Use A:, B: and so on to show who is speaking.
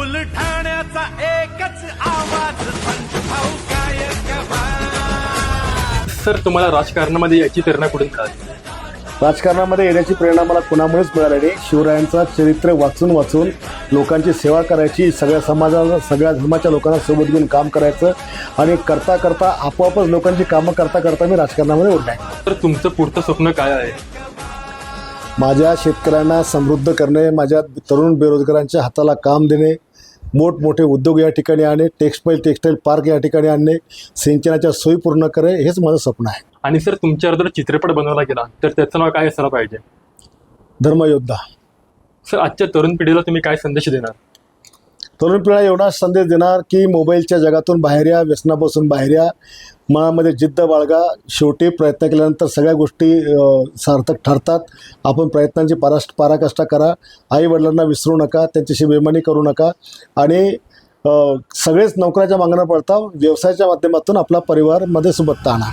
A: बुलढाण्याचा एकच आवाज पंचभाऊ गायक
B: सर तुम्हाला राजकारणामध्ये याची प्रेरणा कुठून मिळाली?
C: राजकारणामध्ये येण्याची प्रेरणा मला कुणामुळेच मिळाली नाही. शिवरायांचं चरित्र वाचून वाचून लोकांची सेवा करायची सगळ्या समाजाला सगळ्या धर्माच्या लोकांना सोबत घेऊन काम करायचं आणि करता करता आपोआपच लोकांची कामं करता करता मी राजकारणामध्ये उरलाय
B: तर तुमचं पुढचं स्वप्न काय आहे?
C: माझ्या शेतकऱ्यांना समृद्ध करणे माझ्या तरुण बेरोजगारांच्या हाताला काम देणे मोठमोठे उद्योग या ठिकाणी आणणे टेक्स्टाईल टेक्स्टाईल पार्क या ठिकाणी आणणे सिंचनाच्या सोयी पूर्ण करे हेच माझं स्वप्न आहे.
B: आणि सर तुमच्यावर जर चित्रपट बनवला गेला तर त्याचं नाव काय असायला पाहिजे?
C: धर्मयोद्धा.
B: सर आजच्या तरुण पिढीला तुम्ही काय संदेश देणार?
C: तरुण पिढीला एवढाच संदेश देणार की मोबाईलच्या जगातून बाहेर या व्यसनापासून बाहेर या. मनामध्ये जिद्द बाळगा. शेवटी प्रयत्न केल्यानंतर सगळ्या गोष्टी सार्थक ठरतात. आपण प्रयत्नांची परास पराकाष्ठा करा. आईवडिलांना विसरू नका. त्यांच्याशी बेमानी करू नका. आणि सगळेच नोकऱ्याच्या मागणं पडता व्यवसायाच्या माध्यमातून आपला परिवारमध्ये सोबत आणा